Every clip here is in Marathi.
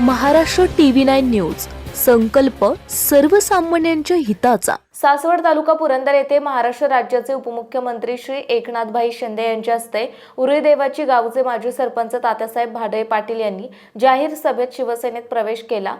Maharashtra TV nine news. संकल्प सर्वसामान्यांच्या हिताचा. सासवड तालुका पुरंदर येथे महाराष्ट्र राज्याचे उपमुख्यमंत्री श्री एकनाथभाई शिंदे यांच्या हस्ते उरुळदेवाची गावचे माजी सरपंच तात्यासाहेब भाडे पाटील यांनी जाहीर सभेत शिवसेनेत प्रवेश केला.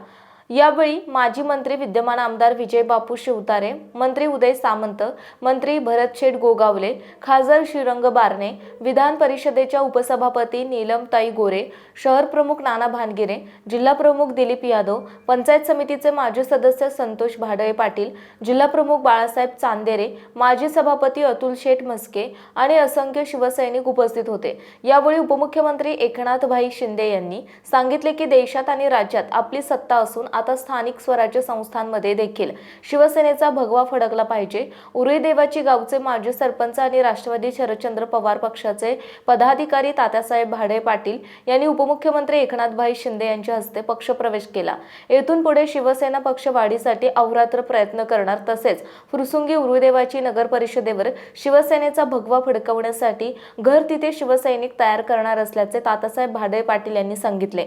यावेळी माजी मंत्री विद्यमान आमदार विजय बापू शिवतारे मंत्री उदय सामंत मंत्री भरत शेठ गोगावले खासदार श्रीरंग बारणे विधान परिषदेच्या उपसभापती नीलमताई गोरे शहर प्रमुख नाना भानगिरे जिल्हा प्रमुख दिलीप यादव पंचायत समितीचे माजी सदस्य संतोष भाडळे पाटील जिल्हा प्रमुख बाळासाहेब चांदेरे माजी सभापती अतुल शेठ मस्के आणि असंख्य शिवसैनिक उपस्थित होते. यावेळी उपमुख्यमंत्री एकनाथभाई शिंदे यांनी सांगितले की देशात आणि राज्यात आपली सत्ता असून आता स्थानिक स्वराज्य संस्थांमध्ये देखील. शिवसेनेचा भगवा फडकला पाहिजे. उरुई देवाची गावचे माजी सरपंच आणि राष्ट्रवादी शरदचंद्र पवार पक्षाचे पदाधिकारी तात्यासाहेब भाडे पाटील यांनी उपमुख्यमंत्री एकनाथभाई शिंदे यांच्या हस्ते पक्षप्रवेश केला. येथून पुढे शिवसेना पक्ष वाढीसाठी अहोरात्र प्रयत्न करणार तसेच फुरसुंगी उरुदेवाची नगर परिषदेवर शिवसेनेचा भगवा फडकवण्यासाठी घर तिथे शिवसैनिक तयार करणार असल्याचे तातासाहेब भाडे पाटील यांनी सांगितले.